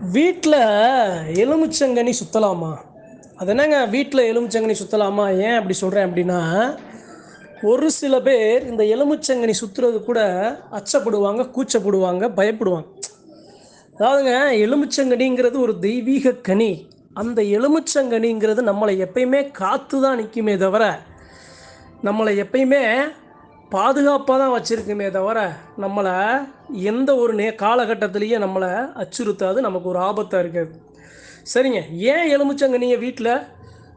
வீட்டில் எலுமிச்சங்கனி சுற்றலாமா அது என்னங்க வீட்டில் எலுமிச்சங்கனி சுற்றலாமா ஏன் அப்படி சொல்கிறேன் அப்படின்னா ஒரு சில பேர் இந்த எலுமிச்சங்கனி சுற்றுறது கூட அச்சப்படுவாங்க கூச்சப்படுவாங்க பயப்படுவாங்க. அதாவதுங்க எலுமிச்சங்கனிங்கிறது ஒரு தெய்வீக கனி. அந்த எலுமிச்சங்கனிங்கிறது நம்மளை எப்பயுமே காத்து தான் நிற்குமே தவிர நம்மளை எப்பயுமே பாதுகாப்பாக தான் வச்சுருக்குமே தவிர நம்மளை எந்த ஒரு நே காலகட்டத்திலையும் நம்மளை அச்சுறுத்தாது நமக்கு ஒரு ஆபத்தாக இருக்காது. சரிங்க ஏன் எலுமிச்சங்கனியை வீட்டில்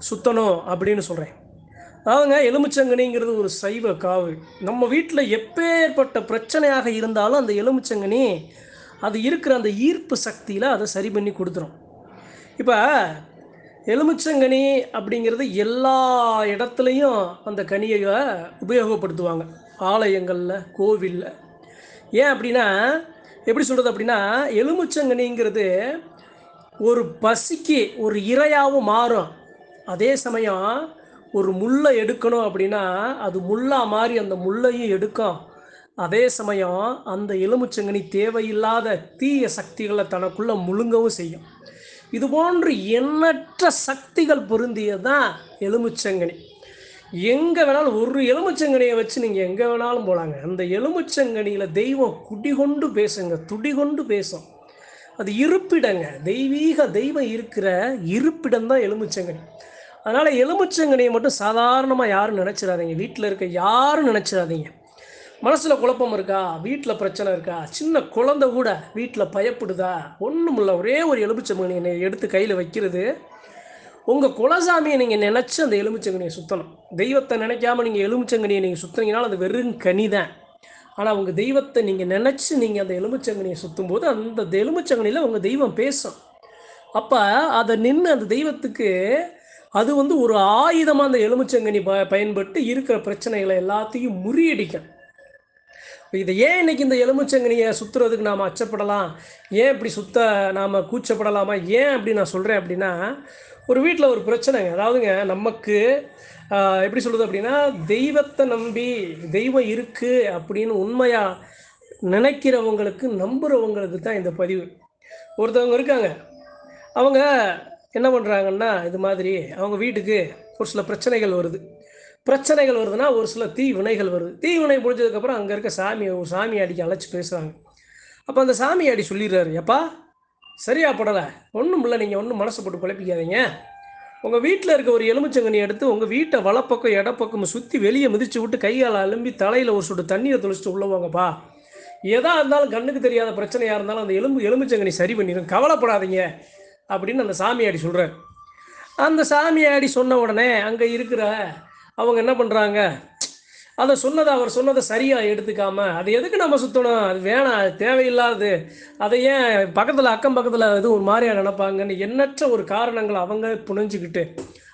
சுற்றணும் அப்படின்னு சொல்கிறேன் அதாவதுங்க எலுமிச்சங்கனிங்கிறது ஒரு சைவ காவு. நம்ம வீட்டில் எப்பேற்பட்ட பிரச்சனையாக இருந்தாலும் அந்த எலுமிச்சங்கனி அது இருக்கிற அந்த ஈர்ப்பு சக்தியில் அதை சரி பண்ணி கொடுத்துரும். இப்போ எலுமிச்சங்கனி அப்படிங்கிறது எல்லா இடத்துலையும் அந்த கனியை உபயோகப்படுத்துவாங்க. ஆலயங்களில் கோவிலில். ஏன் அப்படின்னா எப்படி சொல்கிறது அப்படின்னா எலுமிச்சங்கனிங்கிறது ஒரு பசிக்கு ஒரு இரையாகவும் மாறும். அதே சமயம் ஒரு முல்லை எடுக்கணும் அப்படின்னா அது முல்லா மாறி அந்த முள்ளையும் எடுக்கும். அதே சமயம் அந்த எலுமிச்சங்கனி தேவையில்லாத தீய சக்திகளை தனக்குள்ளே முழுங்கவும் செய்யும். இது போன்று எண்ணற்ற சக்திகள் பொருந்தியது தான் எலுமிச்சங்கனி. எங்கே வேணாலும் ஒரு எலுமிச்சங்கனியை வச்சு நீங்கள் எங்கே வேணாலும் போகலாங்க அந்த எலுமிச்சங்கனியில் தெய்வம் குடிகொண்டு பேசுங்க துடிகொண்டு பேசும். அது இருப்பிடங்க. தெய்வீக தெய்வம் இருக்கிற இருப்பிடம் தான் எலுமிச்சங்கனி. அதனால் எலுமிச்சங்கனியை மட்டும் சாதாரணமாக யாரும் நினச்சிடாதீங்க. வீட்டில் இருக்க யாரும் நினச்சிடாதீங்க. மனசில் குழப்பம் இருக்கா? வீட்டில் பிரச்சனை இருக்கா? சின்ன குழந்தை கூட வீட்டில் பயப்படுதா? ஒன்றும் இல்லை ஒரே ஒரு எலுமிச்சங்கனியை எடுத்து கையில் வைக்கிறது. உங்கள் குலசாமியை நீங்கள் நினச்சி அந்த எலுமிச்சங்கனியை சுற்றணும் தெய்வத்தை நினைக்காம நீங்கள் எலுமிச்சங்கனியை நீங்கள் சுற்றுனீங்கனாலும் அது வெறும் கனி தான். ஆனால் உங்கள் தெய்வத்தை நீங்கள் நினச்சி நீங்கள் அந்த எலுமிச்சங்கனியை சுற்றும் போது அந்த எலுமிச்சங்கனியில் உங்கள் தெய்வம் பேசும். அப்போ அதை நின்று அந்த தெய்வத்துக்கு அது வந்து ஒரு ஆயுதமாக அந்த எலுமிச்சங்கனி ப பயன்பட்டு இருக்கிற பிரச்சனைகளை எல்லாத்தையும் முறியடிக்கும். இதை ஏன் இன்னைக்கு இந்த எலுமிச்சங்கனியை சுற்றுறதுக்கு நாம் அச்சப்படலாம்? ஏன் இப்படி சுத்த நாம் கூச்சப்படலாமா? ஏன் அப்படி நான் சொல்கிறேன் அப்படின்னா ஒரு வீட்டில் ஒரு பிரச்சனைங்க. அதாவதுங்க நமக்கு எப்படி சொல்கிறது அப்படின்னா தெய்வத்தை நம்பி தெய்வம் இருக்குது அப்படின்னு உண்மையாக நினைக்கிறவங்களுக்கு நம்புகிறவங்களுக்கு தான் இந்த பதிவு. ஒருத்தவங்க இருக்காங்க. அவங்க என்ன பண்ணுறாங்கன்னா இது மாதிரி அவங்க வீட்டுக்கு ஒரு சில பிரச்சனைகள் வருது. பிரச்சனைகள் வருதுன்னா ஒரு சில தீ வினைகள் வருது. தீ வினை முடிஞ்சதுக்கப்புறம் அங்கே இருக்க சாமியை ஒரு சாமி அடிக்க அழைச்சி பேசுகிறாங்க அப்போ அந்த சாமி அடி சொல்லிடுறாரு எப்பா சரியா படலை. ஒன்றும் இல்லை நீங்கள் ஒன்றும் மனசு போட்டு குழப்பிக்காதீங்க. உங்கள் வீட்டில் இருக்க ஒரு எலுமிச்சங்கனி எடுத்து உங்கள் வீட்டை வலப்பக்கம் இடப்பக்கம் சுற்றி வெளியே மிதிச்சு விட்டு கையால் அலும்பி தலையில் ஒரு சொட்டு தண்ணியை தெளிச்சிட்டு உள்ளவங்கப்பா எதா இருந்தாலும் கண்ணுக்கு தெரியாத பிரச்சனையாக இருந்தாலும் அந்த எலும்பு எலுமிச்சங்கனி சரி பண்ணிடும் கவலைப்படாதீங்க. அப்படின்னு அந்த சாமியாடி சொல்கிறார் அந்த சாமியாடி சொன்ன உடனே அங்கே இருக்கிற அவங்க என்ன பண்ணுறாங்க அதை சொன்னதை அவர் சொன்னதை சரியாக எடுத்துக்காம அது எதுக்கு நம்ம சுற்றணும் அது வேணாம் அது தேவையில்லாது அதை ஏன் பக்கத்தில் அக்கம் பக்கத்தில் எதுவும் ஒரு மாதிரியா நினப்பாங்கன்னு எண்ணற்ற ஒரு காரணங்களை அவங்க புனைஞ்சிக்கிட்டு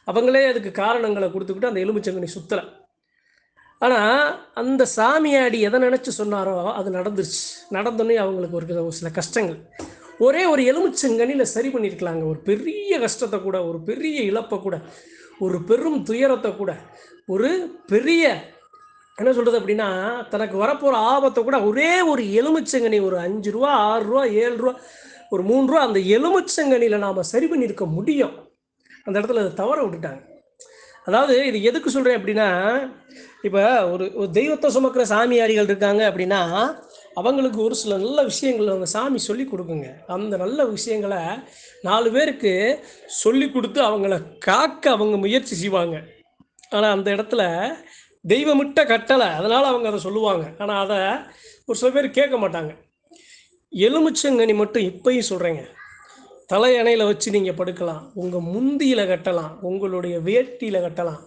அவங்களே அதுக்கு காரணங்களை கொடுத்துக்கிட்டு அந்த எலுமிச்சங்கனி சுற்றலை ஆனால் அந்த சாமியாடி எதை நினச்சி சொன்னாரோ அது நடந்துருச்சு. நடந்தோன்னே அவங்களுக்கு ஒரு ஒரு சில கஷ்டங்கள். ஒரே ஒரு எலுமிச்சங்கனியில் சரி பண்ணியிருக்கலாங்க ஒரு பெரிய கஷ்டத்தை கூட ஒரு பெரிய இழப்பை கூட. ஒரு பெரும் துயரத்தை கூட ஒரு பெரிய என்ன சொல்கிறது அப்படின்னா தனக்கு வரப்போகிற ஆபத்தை கூட ஒரே ஒரு எலுமிச்சங்கனி ஒரு அஞ்சு ரூபா ஆறு ரூபா ஏழு ரூபா ஒரு மூணு ரூபா அந்த எலுமிச்சங்கனியில் நாம் சரி பண்ணியிருக்க முடியும். அந்த இடத்துல அதை தவற விட்டுட்டாங்க. அதாவது இது எதுக்கு சொல்கிறேன் அப்படின்னா இப்போ ஒரு ஒரு தெய்வத்தை சுமக்கிற சாமியாரிகள் இருக்காங்க அப்படின்னா அவங்களுக்கு ஒரு சில நல்ல விஷயங்கள் அவங்க சாமி சொல்லி கொடுக்குங்க. அந்த நல்ல விஷயங்களை நாலு பேருக்கு சொல்லி கொடுத்து அவங்கள காக்க அவங்க முயற்சி செய்வாங்க. ஆனால் அந்த இடத்துல தெய்வமிட்ட கட்டளை அதனால் அவங்க அதை சொல்லுவாங்க. ஆனால் அதை ஒரு சில பேர் கேட்க மாட்டாங்க. எலுமிச்சங்கனி மட்டும் இப்பயும் சொல்கிறேங்க தலையணையில் வச்சு நீங்கள் படுக்கலாம். உங்கள் முந்தியில் கட்டலாம். உங்களுடைய வேட்டியில் கட்டலாம்.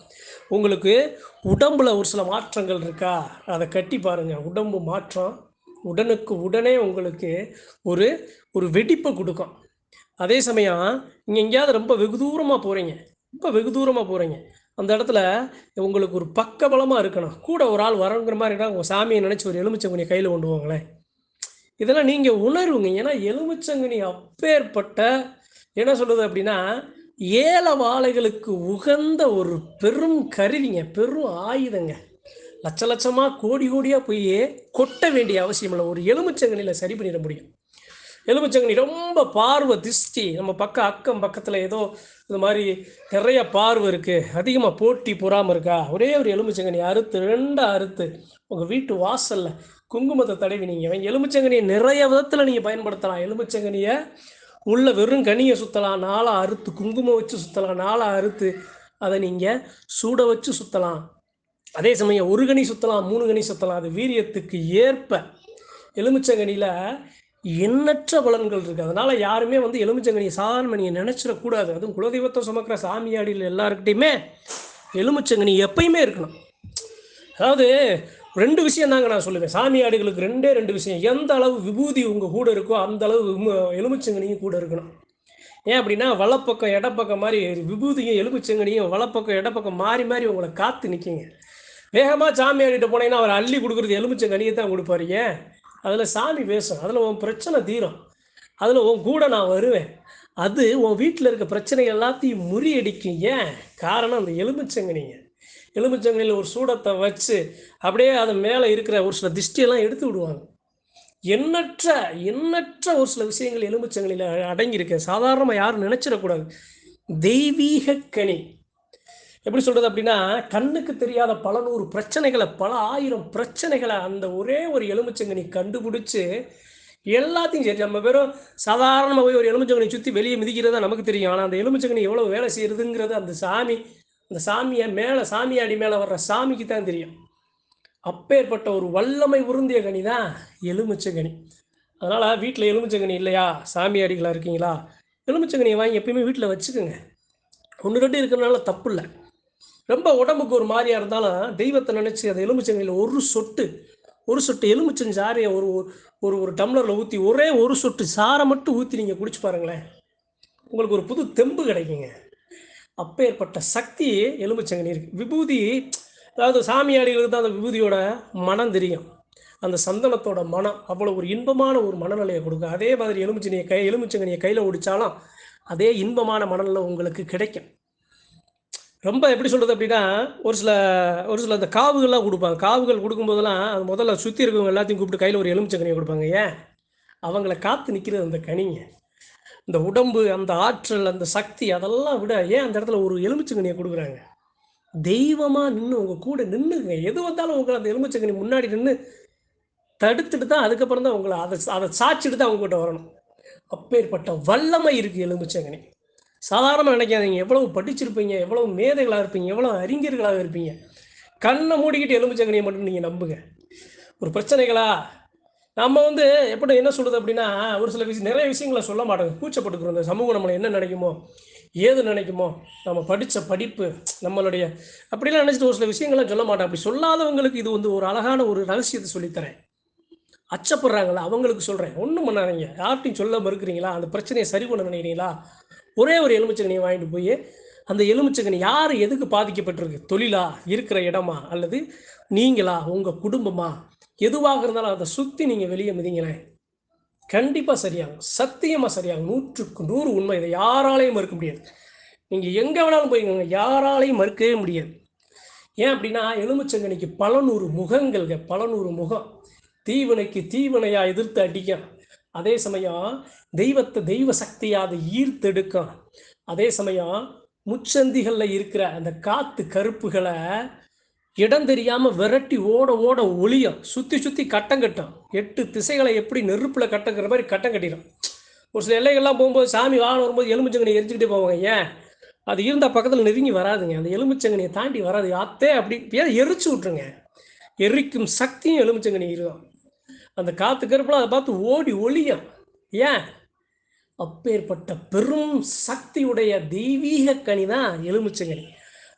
உங்களுக்கு உடம்பில் ஒரு சில மாற்றங்கள் இருக்கா? அதை கட்டி பாருங்கள் உடம்பு மாற்றம் உடனுக்கு உடனே உங்களுக்கு ஒரு ஒரு வெடிப்பை கொடுக்கும். அதே சமயம் நீங்கள் எங்கேயாவது ரொம்ப வெகு தூரமாக போகிறீங்க ரொம்ப வெகு தூரமாக போகிறீங்க அந்த இடத்துல உங்களுக்கு ஒரு பக்கபலமாக இருக்கணும். கூட ஒரு ஆள் வரங்கிற மாதிரினா உங்கள் சாமியை நினச்சி ஒரு எலுமிச்சங்கனி கையில் கொண்டு போங்களேன். இதெல்லாம் நீங்கள் உணர்வுங்க ஏன்னா எலுமிச்சங்கனி அப்பேற்பட்ட என்ன சொல்லுது அப்படின்னா ஏல வாழைகளுக்கு உகந்த ஒரு பெரும் கருவிங்க. பெரும் ஆயுதங்க. லட்ச லட்சமாக கோடி கோடியாக போய் கொட்ட வேண்டிய அவசியம் இல்லை ஒரு எலுமிச்சங்கனியில் சரி பண்ணிட முடியும். எலுமிச்சங்கனி ரொம்ப பார்வை திஷ்டி. நம்ம பக்கம் அக்கம் பக்கத்தில் ஏதோ இந்த மாதிரி நிறைய பார்வை இருக்குது அதிகமாக போட்டி பொறாமல் இருக்கா? ஒரே ஒரு எலுமிச்சங்கனி அறுத்து ரெண்டாக அறுத்து. உங்கள் வீட்டு வாசலில் குங்குமத்தை தடவி நீங்கள் எலுமிச்சங்கனியை நிறைய விதத்தில் நீங்கள் பயன்படுத்தலாம். எலுமிச்சங்கனியை உள்ள வெறும் கனியை சுற்றலாம் நாளாக அறுத்து குங்குமம் வச்சு சுற்றலாம் நாளாக அறுத்து அதை நீங்கள் சூட வச்சு சுற்றலாம் அதே சமயம் ஒரு கனி சுற்றலாம் மூணு கனி சுற்றலாம் அது வீரியத்துக்கு ஏற்ப எலுமிச்சங்கனியில் எண்ணற்ற பலன்கள் இருக்குது அதனால் யாருமே வந்து எலுமிச்சங்கனியை சாதாரண நீங்கள் நினச்சிடக்கூடாது அதுவும் குலதெய்வத்தை சுமக்கிற சாமியாடியில் எல்லாருக்கிட்டையுமே எலுமிச்சங்கனி எப்பயுமே இருக்கணும். அதாவது ரெண்டு விஷயம் தாங்க நான் சொல்லுவேன். சாமியாடிகளுக்கு ரெண்டே ரெண்டு விஷயம். எந்த அளவு விபூதி உங்கள் கூட இருக்கோ அந்த அளவு எலுமிச்சங்கனியும் கூட இருக்கணும். ஏன் அப்படின்னா வலப்பக்கம் இடப்பக்கம் மாதிரி விபூதியும் எலுமிச்சங்கனியும் வலப்பக்கம் இடப்பக்கம் மாறி மாறி உங்களை காத்து நிற்கிங்க வேகமாக சாமியாடிட்டு போனீங்கன்னா அவர் அள்ளி கொடுக்குறது எலுமிச்சங்கனியை தான் கொடுப்பாரு. ஏன்? அதில் சாமி பேசும் அதில் உன் பிரச்சனை தீரும். அதில் உன் கூட நான் வருவேன். அது உன் வீட்டில் இருக்க பிரச்சனை எல்லாத்தையும் முறியடிக்கும். ஏன்? காரணம் அந்த எலுமிச்சங்கனிங்க எலுமிச்சங்கனியில் ஒரு சூடத்தை வச்சு அப்படியே அது மேலே இருக்கிற ஒரு சில திஷ்டியெல்லாம் எடுத்து விடுவாங்க. எண்ணற்ற எண்ணற்ற ஒரு சில விஷயங்கள் எலுமிச்சங்களில் அடங்கியிருக்கு. சாதாரணமாக யாரும் நினைச்சிடக்கூடாது. தெய்வீக கனி. எப்படி சொல்கிறது அப்படின்னா கண்ணுக்கு தெரியாத பல நூறு பிரச்சனைகளை பல ஆயிரம் பிரச்சனைகளை அந்த ஒரே ஒரு எலுமிச்சங்கனி கண்டுபிடிச்சு எல்லாத்தையும் சரி நம்ம வெறும் சாதாரணமாக போய் ஒரு எலுமிச்சங்கனி சுற்றி வெளியே மிதிக்கிறதா நமக்கு தெரியும். ஆனால் அந்த எலுமிச்சங்கனி எவ்வளோ வேலை செய்யுதுங்கிறது அந்த சாமி அந்த சாமியை மேலே சாமியாடி மேலே வர்ற சாமிக்கு தான் தெரியும். அப்பேற்பட்ட ஒரு வல்லமை உருந்திய கனி தான் எலுமிச்சங்கனி. அதனால் வீட்டில் எலுமிச்சங்கனி இல்லையா? சாமியாடிகளாக இருக்கீங்களா? எலுமிச்சங்கனியை வாங்கி எப்பயுமே வீட்டில் வச்சுக்கோங்க. ஒன்று ரெண்டு இருக்கிறனால தப்பு இல்லை. ரொம்ப உடம்புக்கு ஒரு மாதிரியா இருந்தாலும் தெய்வத்தை நினச்சி அந்த எலுமிச்சங்கையில் ஒரு சொட்டு ஒரு சொட்டு எலுமிச்சம் சாரையை ஒரு ஒரு ஒரு டம்ளரில் ஊற்றி ஒரே ஒரு சொட்டு சாரை மட்டும் ஊற்றி நீங்கள் குடிச்சு பாருங்களேன். உங்களுக்கு ஒரு புது தெம்பு கிடைக்குங்க. அப்பேற்பட்ட சக்தி எலுமிச்சங்கனி இருக்குது விபூதி அதாவது சாமியாடிகளுக்கு தான் அந்த விபூதியோட மனம் தெரியும். அந்த சந்தனத்தோட மனம் அவ்வளோ ஒரு இன்பமான ஒரு மனநிலையை கொடுக்கும். அதே மாதிரி எலுமிச்சனியை கை எலுமிச்சங்கனியை கையில் ஒடிச்சாலும் அதே இன்பமான மனநிலை உங்களுக்கு கிடைக்கும். ரொம்ப எப்படி சொல்கிறது அப்படின்னா ஒரு சில ஒரு சில அந்த காவுகள்லாம் கொடுப்பாங்க. காவுகள் கொடுக்கும்போதெல்லாம் அது முதல்ல சுற்றி இருக்கவங்க எல்லாத்தையும் கூப்பிட்டு கையில் ஒரு எலுமிச்சங்கனியை கொடுப்பாங்க. ஏன்? அவங்கள காத்து நிற்கிறது அந்த கனிங்க இந்த உடம்பு அந்த ஆற்றல் அந்த சக்தி அதெல்லாம் விட ஏன் அந்த இடத்துல ஒரு எலுமிச்சங்கனியை கொடுக்குறாங்க? தெய்வமாக நின்று உங்கள் கூட நின்றுங்க எது வந்தாலும் உங்களை அந்த எலுமிச்சங்கனி முன்னாடி நின்று தடுத்துட்டு தான் அதுக்கப்புறம் தான் உங்களை அதை அதை சாய்ச்சிட்டு தான் அவங்ககிட்ட வரணும். அப்பேற்பட்ட வல்லமை இருக்குது எலுமிச்சங்கனி சாதாரணமாக நினைக்காதீங்க. எவ்வளவு படிச்சிருப்பீங்க எவ்வளவு மேதைகளாக இருப்பீங்க எவ்வளவு அறிஞர்களாக இருப்பீங்க. கண்ணை மூடிக்கிட்டு எலும்புச்சங்கனியை மட்டும் நீங்கள் நம்புங்க. ஒரு பிரச்சனைகளா? நம்ம வந்து எப்படி என்ன சொல்கிறது அப்படின்னா ஒரு சில விஷயம் நிறைய விஷயங்களை சொல்ல மாட்டோங்க. கூச்சப்பட்டுக்கிறோம். இந்த சமூகம் நம்மளை என்ன நினைக்குமோ ஏது நினைக்குமோ நம்ம படித்த படிப்பு நம்மளுடைய அப்படிலாம் நினச்சிட்டு ஒரு சில விஷயங்கள்லாம் சொல்ல மாட்டோம். அப்படி சொல்லாதவங்களுக்கு இது வந்து ஒரு அழகான ஒரு ரகசியத்தை சொல்லித்தரேன். அச்சப்படுறாங்களா அவங்களுக்கு சொல்கிறேன் ஒன்றும் பண்ணாதீங்க. யார்ட்டையும் சொல்ல மறுக்கிறீங்களா? அந்த பிரச்சனையை சரி பண்ண நினைக்கிறீங்களா? ஒரே ஒரு எலுமிச்சங்கனியை வாங்கிட்டு போய் அந்த எலுமிச்சங்கனி யார் எதுக்கு பாதிக்கப்பட்டிருக்கு? தொழிலா? இருக்கிற இடமா? அல்லது நீங்களா? உங்கள் குடும்பமா? எதுவாக இருந்தாலும் அதை சுற்றி நீங்கள் வெளியே மிதிங்களேன். கண்டிப்பாக சரியாகும். சத்தியமாக சரியாகும். நூற்றுக்கு நூறு உண்மை. இதை யாராலையும் மறுக்க முடியாது. நீங்கள் எங்கே வேணாலும் போய்க்கோங்க. யாராலையும் மறுக்கவே முடியாது. ஏன் அப்படின்னா எலுமிச்சங்கனிக்கு பல நூறு முகங்கள்க பல நூறு முகம். தீவனைக்கு தீவனையாக எதிர்த்து அடிக்கும். அதே சமயம் தெய்வத்தை தெய்வ சக்தியை அதை ஈர்த்தெடுக்கும் அதே சமயம் முச்சந்திகளில் இருக்கிற அந்த காத்து கருப்புகளை இடம் தெரியாம விரட்டி ஓட ஓட ஒளியும். சுத்தி சுத்தி கட்டம் கட்டும். எட்டு திசைகளை எப்படி நெருப்புல கட்டங்கிற மாதிரி கட்டம் கட்டிடும். ஒரு சில எல்லைகள்லாம் போகும்போது சாமி வாகனம் வரும்போது எலுமிச்சங்கனி எரிஞ்சுக்கிட்டே போவாங்க. ஏன்? அது இருந்தால் பக்கத்தில் நெருங்கி வராதுங்க. அந்த எலுமிச்சங்கனியை தாண்டி வராது. அத்தே அப்படி ஏன்? எரிச்சு விட்ருங்க எரிக்கும் சக்தியும் எலுமிச்சங்கனி இருக்கும் அந்த காத்து கருப்புலாம் அதை பார்த்து ஓடி ஒளியும் ஏன்? அப்பேற்பட்ட பெரும் சக்தியுடைய தெய்வீக கனி தான் எலுமிச்சங்கனி.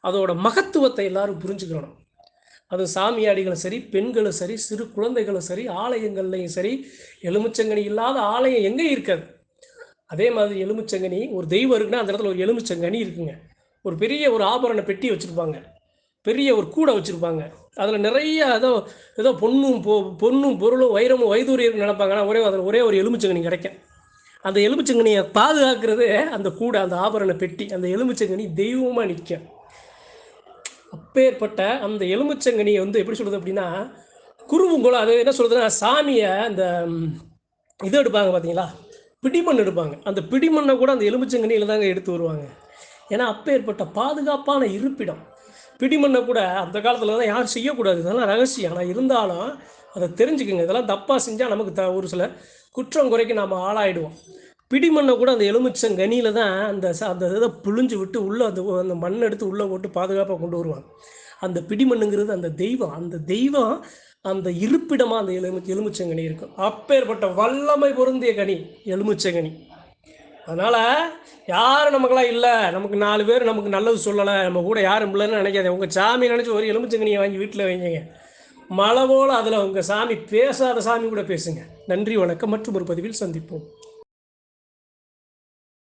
அதோட மகத்துவத்தை எல்லாரும் புரிஞ்சுக்கணும். அது சாமியாடிகளும் சரி பெண்களும் சரி சிறு குழந்தைகளும் சரி ஆலயங்கள்லையும் சரி எலுமிச்சங்கனி இல்லாத ஆலயம் எங்கே இருக்காது? அதே மாதிரி எலுமிச்சங்கனி ஒரு தெய்வம் இருக்குன்னா அந்த இடத்துல ஒரு எலுமிச்சங்கனி இருக்குங்க. ஒரு பெரிய ஒரு ஆபரண பெட்டி வச்சுருப்பாங்க. பெரிய ஒரு கூடை வச்சுருப்பாங்க. அதில் நிறைய ஏதோ ஏதோ பொண்ணும் பொ பொண்ணும் பொருளும் வைரமும் வைதூரியம் நினைப்பாங்க. ஆனால் ஒரே அதில் ஒரே ஒரு எலுமிச்சங்கனி கிடைக்கும். அந்த எலுமிச்சங்கனியை பாதுகாக்கிறது அந்த கூடை அந்த ஆபரண பெட்டி. அந்த எலுமிச்சங்கனி தெய்வமாக நிற்கும். அப்பேற்பட்ட அந்த எலுமிச்சங்கனியை வந்து எப்படி சொல்கிறது அப்படின்னா குருவுங்குளம் அது என்ன சொல்கிறதுன்னா சாமியை அந்த இது எடுப்பாங்க பார்த்தீங்களா பிடிமண் எடுப்பாங்க. அந்த பிடிமண்ணை கூட அந்த எலுமிச்சங்கனியில் தாங்க எடுத்து வருவாங்க. ஏன்னா அப்பேற்பட்ட பாதுகாப்பான இருப்பிடம். பிடிமண்ணை கூட அந்த காலத்தில் தான் யாரும் செய்யக்கூடாது. இதெல்லாம் ரகசியம். ஆனால் இருந்தாலும் அதை தெரிஞ்சுக்கோங்க. இதெல்லாம் தப்பாக செஞ்சால் நமக்கு த ஒரு சில குற்றம் குறைக்கு நாம் ஆளாயிடுவோம். பிடிமண்ணை கூட அந்த எலுமிச்சங்கனியில் தான் அந்த அந்த இதை புழிஞ்சு விட்டு உள்ளே அந்த அந்த மண் எடுத்து உள்ளே போட்டு பாதுகாப்பாக கொண்டு வருவாங்க. அந்த பிடிமண்ணுங்கிறது அந்த தெய்வம். அந்த தெய்வம் அந்த இருப்பிடமாக அந்த எலுமி எலுமிச்சங்கனி இருக்கும். அப்பேற்பட்ட வல்லமை பொருந்திய கனி எலுமிச்சங்கனி அதனால் யாரும் நமக்கெல்லாம் இல்லை. நமக்கு நாலு பேர் நமக்கு நல்லது சொல்லலை. நம்ம கூட யாரும் இல்லைன்னு நினைக்காதே உங்கள் சாமி நினச்சி ஒரு எலுமிச்சங்கனியை வாங்கி வீட்டில் வைங்க. மழை போல் அதில் உங்கள் சாமி பேசாத சாமி கூட பேசுங்க. நன்றி வணக்கம். மற்றும் ஒரு பதிவில் சந்திப்போம்.